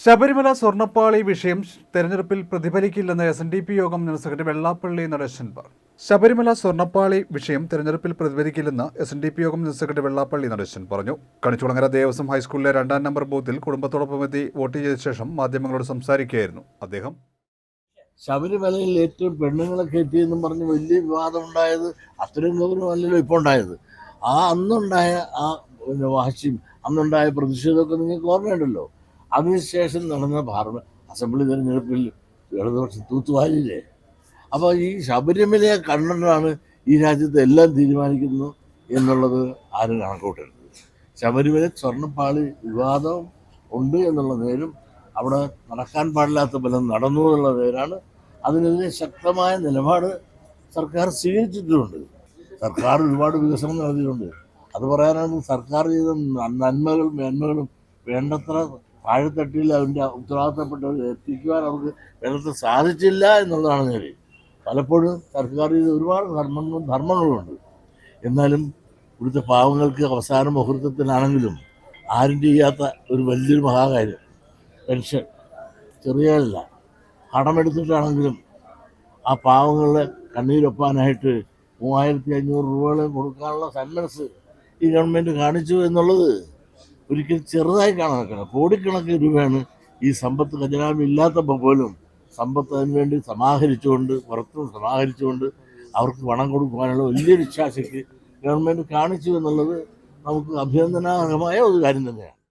ശബരിമല സ്വർണപ്പാളി വിഷയം തെരഞ്ഞെടുപ്പിൽ പ്രതിഫലിക്കില്ലെന്ന് എസ് എൻ ഡി പി യോഗം ജനറൽ സെക്രട്ടറി വെള്ളാപ്പള്ളി നടേശൻ പറഞ്ഞു. ശബരിമല സ്വർണപ്പാളി വിഷയം തെരഞ്ഞെടുപ്പിൽ പ്രതിഫലിക്കില്ലെന്ന് എസ് എൻ ഡി പി യോഗം ജനറൽ സെക്രട്ടറി വെള്ളാപ്പള്ളി നടേശൻ പറഞ്ഞു. കണിച്ചുളങ്ങര ദേവസ്വം ഹൈസ്കൂളിലെ രണ്ടാം നമ്പർ ബൂത്തിൽ കുടുംബത്തോടൊപ്പം എത്തി വോട്ട് ചെയ്ത ശേഷം മാധ്യമങ്ങളോട് സംസാരിക്കുകയായിരുന്നു അദ്ദേഹം. ശബരിമലയിൽ ഏറ്റവും പെണ്ണുങ്ങളെ കയറ്റിയെന്നും പറഞ്ഞ് വലിയ വിവാദം ഉണ്ടായത് അത്രയും ഗൗരവമല്ലല്ലോ ഇപ്പോൾ ഉണ്ടായത്. ആ അന്നുണ്ടായ ആ വാശിയും അന്നുണ്ടായ പ്രതിഷേധമൊക്കെ നിങ്ങൾക്ക് ഓർമ്മയുണ്ടല്ലോ. അതിനുശേഷം നടന്ന പാർല അസംബ്ലി തെരഞ്ഞെടുപ്പിൽ ഇടതുപക്ഷം തൂത്തുവാരില്ലേ അപ്പോൾ ഈ ശബരിമലയെ കണ്ണനാണ് ഈ രാജ്യത്ത് എല്ലാം തീരുമാനിക്കുന്നു എന്നുള്ളത് ആരും കണക്കൂട്ടരുത്. ശബരിമല സ്വർണപ്പാളി വിവാദം ഉണ്ട് എന്നുള്ള നേരും അവിടെ നടക്കാൻ പാടില്ലാത്ത ബലം നടന്നു എന്നുള്ള നേരാണ് അതിനെതിരെ ശക്തമായ നിലപാട് സർക്കാർ സ്വീകരിച്ചിട്ടുമുണ്ട് സർക്കാർ ഒരുപാട് വികസനം നടത്തിയിട്ടുണ്ട്. അത് പറയാനാണ് സർക്കാർ ചെയ്ത നന്മകളും മേന്മകളും വേണ്ടത്ര താഴെത്തട്ടിൽ അതിന്റെ ഉത്തരവാദിത്തപ്പെട്ടവർ എത്തിക്കുവാൻ അവർക്ക് വേണ്ടത്ര സാധിച്ചില്ല എന്നുള്ളതാണ് നേരെ പലപ്പോഴും സർക്കാർ ചെയ്ത ഒരുപാട് ധർമ്മങ്ങളും ധർമ്മങ്ങളുമുണ്ട് എന്നാലും ഇവിടുത്തെ പാവങ്ങൾക്ക് അവസാന മുഹൂർത്തത്തിലാണെങ്കിലും ആരും ചെയ്യാത്ത ഒരു വലിയൊരു മഹാകാര്യം. പെൻഷൻ. ചെറിയതല്ല കടമെടുത്തിട്ടാണെങ്കിലും ആ പാവങ്ങളെ കണ്ണീരൊപ്പാനായിട്ട് മൂവായിരത്തി അഞ്ഞൂറ് രൂപകൾ കൊടുക്കാനുള്ള സന്മനസ് ഈ ഗവൺമെന്റ് കാണിച്ചു എന്നുള്ളത് ഒരിക്കലും ചെറുതായി കാണാൻ കോടിക്കണക്കിന് രൂപയാണ് ഈ സമ്പത്ത് ഖജനാവ് ഇല്ലാത്തപ്പോൾ പോലും സമ്പത്ത് അതിനുവേണ്ടി സമാഹരിച്ചുകൊണ്ട് പുറത്തും സമാഹരിച്ചുകൊണ്ട് അവർക്ക് പണം കൊടുക്കുവാനുള്ള വലിയൊരു ഇച്ഛാശക്തി ഗവൺമെന്റ് കാണിച്ചു എന്നുള്ളത് നമുക്ക് അഭിനന്ദനാർഹമായ ഒരു കാര്യം തന്നെയാണ്.